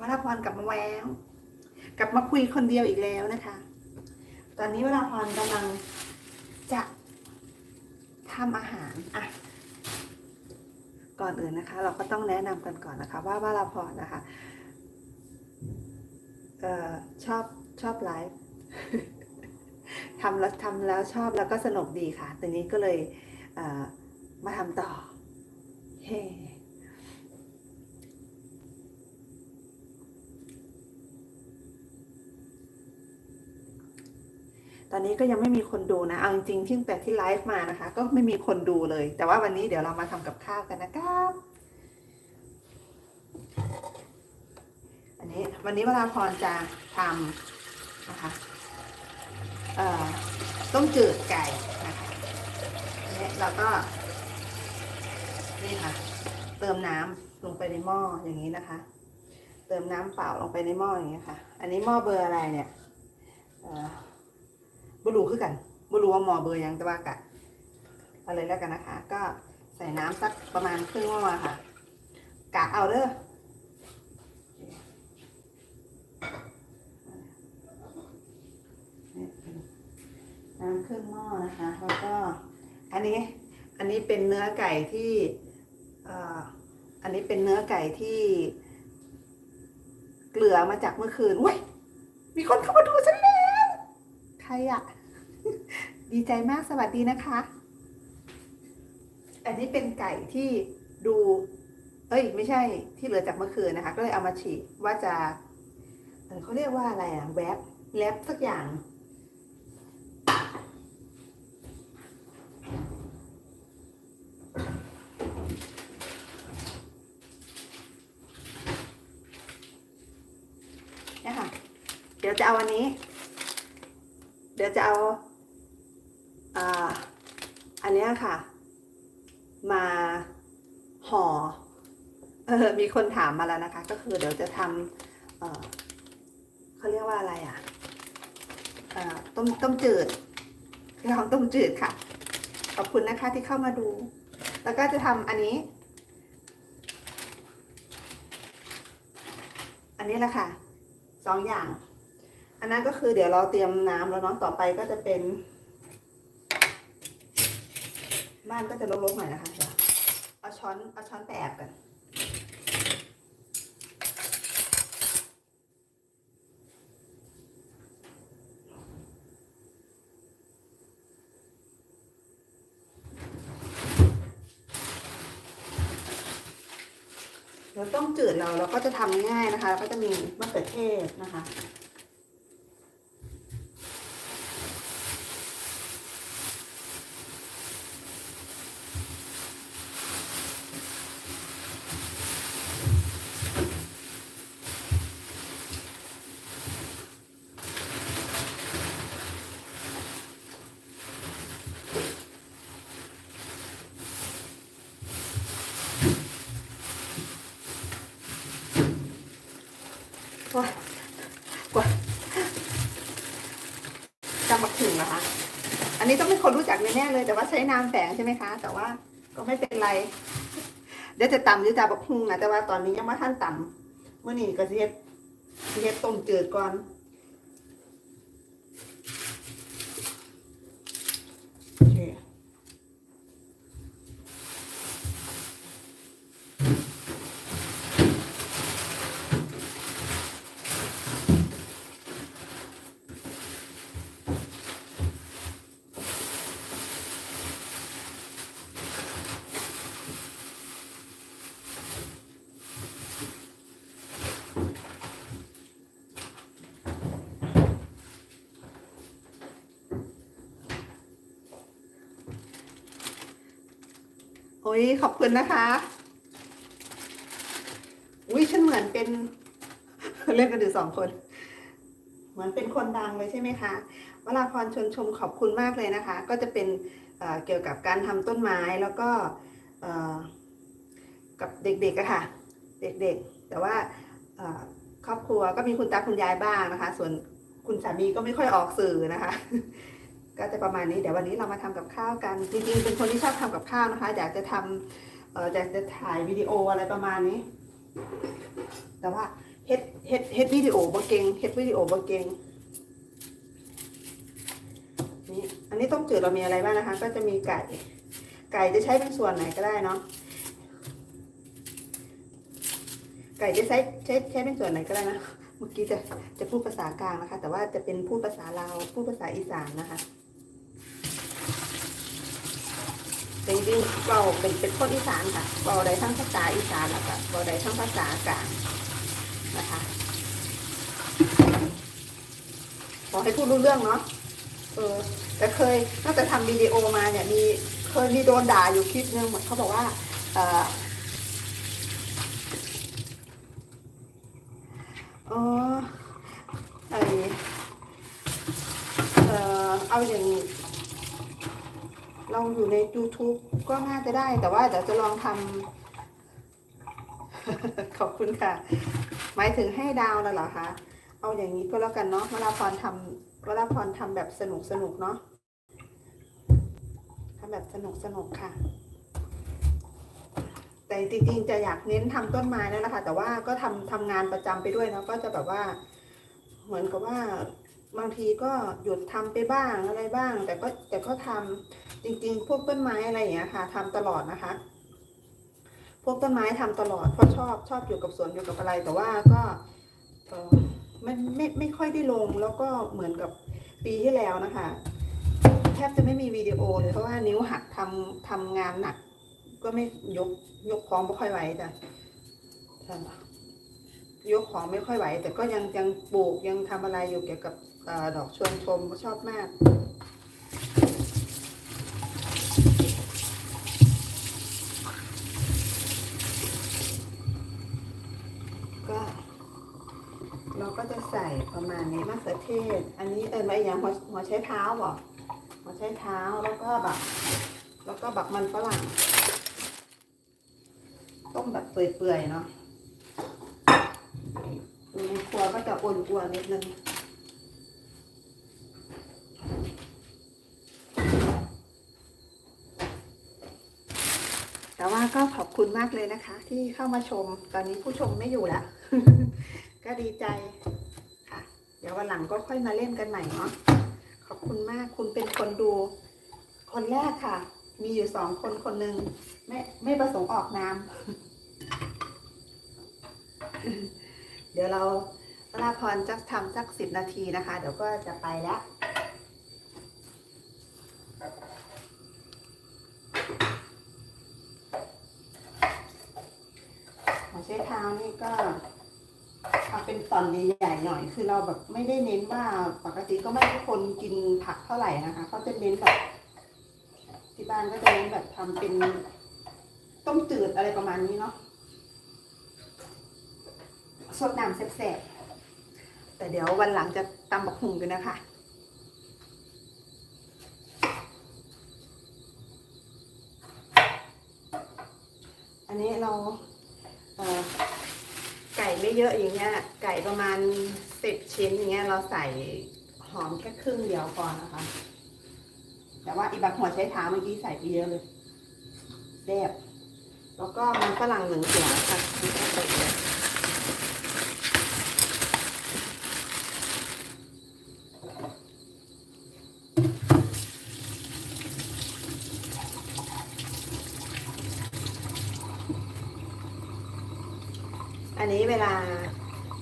วราพรกลับมาแววกลับมาคุยคนเดียวอีกแล้วนะคะ ตอนนี้วราพรกำลังจะทำอาหารอะก่อนอื่นนะคะ เราก็ต้องแนะนำกันก่อนนะคะ ว่าวราพรนะคะเอ่อชอบชอบไลฟ์ทำแล้วทำแล้วชอบแล้วก็สนุกดีค่ะตอนนี้ก็เลยเมาทำต่อเฮ้ ตอนนี้ก็ยังไม่มีคนดูนะ เอาจริงๆที่แต่ที่ไลฟ์มานะคะ ก็ไม่มีคนดูเลย แต่ว่าวันนี้เดี๋ยวเรามาทำกับข้าวกันนะครับ อันนี้วันนี้เวลาพรจะทำนะคะเอ่อต้มจืดไก่นะคะอันนี้เราก็ นี่ค่ะ เติมน้ำลงไปในหม้ออย่างนี้นะคะ เติมน้ำเปล่าลงไปในหม้ออย่างนี้ค่ะ อันนี้หม้อเบอร์อะไรเนี่ยเอ่อ บุรูคือกันบุรูว่าหมอเบอร์ยังแต่ว่ากะอาเลยแล้วกันนะคะ ก็ใส่น้ำสักประมาณครึ่งหม้อค่ะ กะเอาเด้อน้ำครึ่งหม้อนะคะ แล้วก็อันนี้อันนี้เป็นเนื้อไก่ที่ออันนี้เป็นเนื้อไก่ที่เกลือมาจากเมื่อคืนเว้ยมีคนเข้ามาดูฉันแล้วใครอะดีใจมากสวัสดีนะคะ อันนี้เป็นไก่ที่ดู เอ้ย ไม่ใช่ที่เหลือจากเมื่อคืนนะคะ ก็เลยเอามาฉีกว่าจะเขาเรียกว่าอะไรอะแวบแลบสักอย่าง เนี่ยค่ะ เดี๋ยวจะเอาอันนี้ เดี๋ยวจะเอาอ่าอันนี้ค่ะ มาห่อเออมีคนถามมาแล้วนะคะ ก็คือเดี๋ยวจะทำเออเขาเรียกว่าอะไรอะเอ่อต้มต้มจืดลองต้มจืดค่ะ ขอบคุณนะคะที่เข้ามาดู แล้วก็จะทำอันนี้ อันนี้แหละค่ะสองอย่าง อันนั้นก็คือเดี๋ยวเราเตรียมน้ำแล้วเนาะต่อไปก็จะเป็น บ้านก็จะรกๆหน่อยนะคะเอาช้อนเอาช้อนไปแอบกันเดี๋ยวต้มจืดเราเราก็จะทำง่ายนะคะ ก็จะมีมะเขือเทศนะคะ ว่ากว่าจำบักถึงเหรอคะ อันนี้ต้องเป็นคนรู้จักแน่เลย แต่ว่าใช้นามแฝงใช่ไหมคะ แต่ว่าก็ไม่เป็นไร เดี๋ยวจะตำหรือจะบักฮุงนะแต่ว่าตอนนี้ยังไม่ท่านตำเมื่อนี้ก็เฮ็ดเฮ็ดต้มจืดก่อน อ้ยขอบคุณนะคะ อุ้ยฉันเหมือนเป็น เล่นกันอยู่สองคน เหมือนเป็นคนดังเลยใช่ไหมคะวราพรชนชมขอบคุณมากเลยนะคะ ก็จะเป็นเเกี่ยวกับการทำต้นไม้แล้วก็กับเด็กๆอะค่ะ เด็กๆ แต่ว่าครอบครัวก็มีคุณตาคุณยายบ้างนะคะ ส่วนคุณสามีก็ไม่ค่อยออกสื่อนะคะ ก็จะประมาณนี้เดี๋ยววันนี้เรามาทำกับข้าวกัน จริงๆ เป็นคนที่ชอบทำกับข้าวนะคะ อยากจะทำเอ่ออยากจะถ่ายวิดีโออะไรประมาณนี้ แต่ว่าเฮ็ดเฮ็ดเฮ็ดวิดีโอบ่เก่งเฮ็ดวิดีโอบ่เก่งนี่อันนี้ต้มจืดเรามีอะไรบ้างนะคะ ก็จะมีไก่ ไก่จะใช้เป็นส่วนไหนก็ได้เนาะไก่จะใช้ใช้ใช้เป็นส่วนไหนก็ได้นะ เมื่อกี้จะจะพูดภาษากลางนะคะ แต่ว่าจะเป็นพูดภาษาลาว พูดภาษาอีสานนะคะแต่ จริงๆเราเป็นเป็นคนอีสานค่ะเราได้ทั้งภาษาอีสานแล้วก็เราได้ทั้งภาษากลางนะคะขอให้พูดรู้เรื่องเนาะเออแต่เคยตั้งแต่ทำวิดีโอมาเนี่ยมีเคยมีโดนด่าอยู่คลิปนึงเหมือนเขาบอกว่าเอออ๋อไอเออเอาอย่างนี้ เราอยู่ใน YouTube ก็น่าจะได้ แต่ว่าเดี๋ยวจะลองทำ ขอบคุณค่ะ หมายถึงให้ดาวแล้วเหรอคะ เอาอย่างนี้ก็แล้วกันเนาะเวลาพรทำเวลาพรทำแบบสนุกสนุกเนาะทำแบบสนุกสนุกค่ะ แต่จริงๆจะอยากเน้นทำต้นไม้นั่นแหละค่ะแต่ว่าก็ทำทำงานประจำไปด้วยเนาะก็จะแบบว่า เหมือนกับว่าบางทีก็หยุดทำไปบ้างอะไรบ้าง แต่ก็แต่ก็ทำ จริงๆ พวกต้นไม้อะไรอย่างเงี้ยค่ะทำตลอดนะคะ พวกต้นไม้ทำตลอดเพราะชอบชอบอยู่กับสวนอยู่กับอะไร แต่ว่าก็เออไม่ไม่ไม่ค่อยได้ลงแล้วก็เหมือนกับปีที่แล้วนะคะแทบจะไม่มีวิดีโอเลยเพราะว่านิ้วหักทำทำงานหนัก ก็ไม่ยกยกของไม่ค่อยไหวจ้ะยกของไม่ค่อยไหว แต่ก็ยังยังปลูกยังทำอะไรอยู่เกี่ยวกับอดอกชวนชมก็ชอบมาก เราก็จะใส่ ประมาณนี้มะเขือเทศ อันนี้เอินไว้อย่างหัวหัวใช้เท้าบอกหัวใช้เท้าแล้วก็แบบแล้วก็บักมันฝรั่งต้มแบบเปื่อยๆเนาะดูในครัวก็จะอ่วนๆนิดนึงแต่ว่าก็ขอบคุณมากเลยนะคะ ที่เข้ามาชม ตอนนี้ผู้ชมไม่อยู่แล้ว ก็ดีใจ เดี๋ยววันหลังก็ค่อยมาเล่นกันใหม่เนาะขอบคุณมากคุณเป็นคนดู คนแรกค่ะ มีอยู่สองคนคนหนึ่งไม่ไม่ประสงค์ออกนามเดี๋ยวเราวราพรจะทำสักสิบนาทีนะคะ เดี๋ยวก็จะไปแล้วหัวใช้เท้านี่ก็ เอาเป็นตอนใหญ่ๆหน่อย คือเราแบบไม่ได้เน้นว่าปกติก็ไม่ให้คนกินผักเท่าไหร่นะคะเขาจะเน้นแบบที่บ้านก็จะเน้นแบบทำเป็นต้มจืดอะไรประมาณนี้เนาะสดน้ำแซ่บๆแต่เดี๋ยววันหลังจะตำบักหุ่งกันนะคะอันนี้เราเอ่อ ไก่ไม่เยอะอย่างเงี้ย ไก่ประมาณสิบชิ้นอย่างเงี้ย เราใส่หอมแค่ครึ่งเดียวก่อนนะคะ แต่ว่าอีบักหัวใช้เท้าเมื่อกี้ใส่ไปเยอะเลยแซ่บแล้วก็มันฝรั่งหนึ่งหัวค่ะที่ต้องใส่เยอะอันนี้ เวลา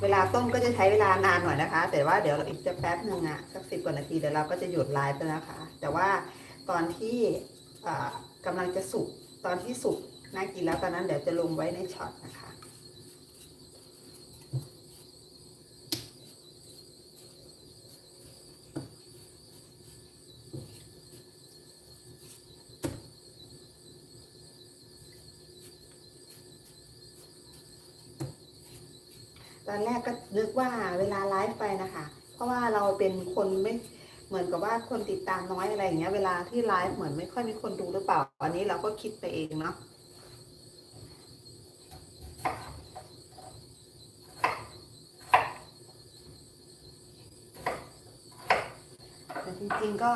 เวลาต้มก็จะใช้เวลานานหน่อยนะคะ แต่ว่าเดี๋ยวอีกจะแป๊บหนึ่งอะสักสิบกว่านาทีเดี๋ยวเราก็จะหยุดไลฟ์ไปแล้วค่ะ แต่ว่าตอนที่กำกำลังจะสุกตอนที่สุกน่ากินแล้วตอนนั้นเดี๋ยวจะลงไว้ในช็อตนะคะ ตอนแรกก็นึกว่าเวลาไลฟ์ไปนะคะ เพราะว่าเราเป็นคนไม่เหมือนกับว่าคนติดตามน้อยอะไรอย่างเงี้ย เวลาที่ไลฟ์เหมือนไม่ค่อยมีคนดูหรือเปล่า อันนี้เราก็คิดไปเองเนาะแต่จริงๆก็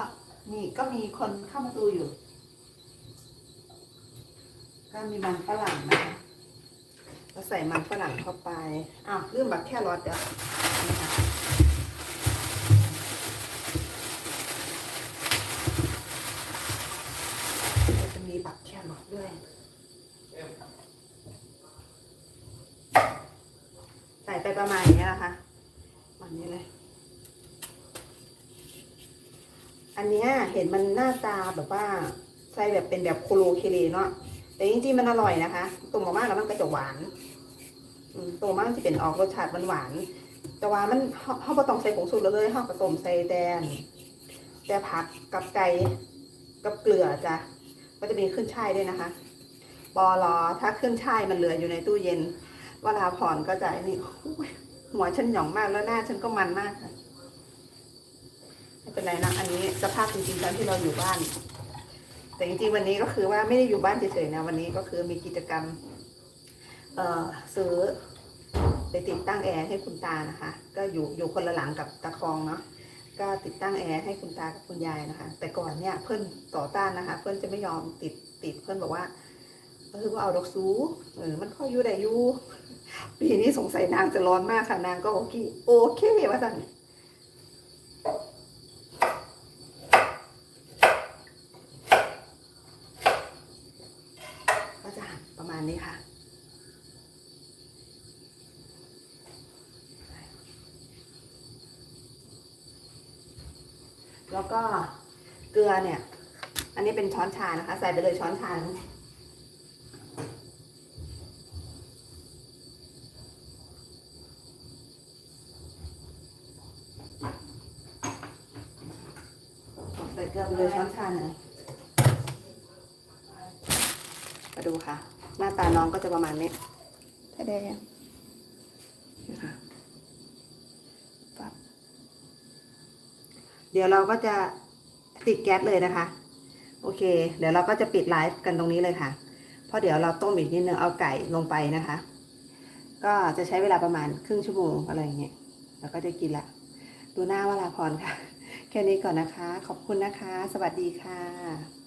มีก็มีคนเข้ามาดูอยู่ ก็มีมันฝรั่งนะคะ ก็ใส่มันฝรั่งเข้าไปอ้าวลืมบักแค่รอดเดี๋ยวนะคะจะมีบักแค่รอดด้วย ใส่ไปประมาณนี้นะคะประมันนี้เลย อันนี้เห็นมันหน้าตาแบบว่าใส่แบบเป็นแบบโคโลเคเลเนาะแต่จริงๆมันอร่อยนะคะตุ่มออกมาแล้วมันก็จะหวาน ตัวมันจะเป็นออกรสชาติหวานๆแต่ว่ามันเขาเขาบ่ต้องใส่ผงชูรสเลยเขาผสมใส่แตนแต่ผักกับไก่กับเกลือจ้ะก็จะมีขึ้นช่ายด้วยนะคะปอลอถ้าขึ้นช่ายมันเหลืออยู่ในตู้เย็นเวลาผ่อนก็จะนี่หัวฉันหย่องมากแล้วหน้าฉันก็มันมากค่ะไม่เป็นไรนะอันนี้สภาพจริงๆตอนที่เราอยู่บ้าน แต่จริงๆวันนี้ก็คือว่าไม่ได้อยู่บ้านเฉยๆนะ วันนี้ก็คือมีกิจกรรม ซื้อไปติดตั้งแอร์ให้คุณตานะคะ ก็อยู่อยู่คนละหลังกับตาคองเนาะก็ติดตั้งแอร์ให้คุณตากับคุณยายนะคะ แต่ก่อนเนี่ยเพื่อนต่อต้านนะคะ เพื่อนจะไม่ยอมติดติดเพื่อนบอกว่าเออว่าเอาดอกซูเออมันค่อยอยู่ได้อยู่ปีนี้สงสัยนางจะร้อนมากค่ะนางก็โอเคโอเคว่าสั่นก็จะหั่นประมาณนี้ค่ะ แล้วก็เกลือเนี่ย อันนี้เป็นช้อนชานะคะ ใส่ไปเลยช้อนชานใส่เกลือไปเลยช้อนชาหนึ่งมาดูค่ะ หน้าตาน้องก็จะประมาณนี้ถ้าได้ยังนี่ค่ะปั๊บ เดี๋ยวเราก็จะติดแก๊สเลยนะคะ โอเค เดี๋ยวเราก็จะปิดไลฟ์กันตรงนี้เลยค่ะ เพราะเดี๋ยวเราต้มอีกนิดนึงเอาไก่ลงไปนะคะ ก็จะใช้เวลาประมาณครึ่งชั่วโมงอะไรอย่างเงี้ยแล้วก็จะกินละ ดูหน้าวลาพรค่ะ แค่นี้ก่อนนะคะ ขอบคุณนะคะ สวัสดีค่ะ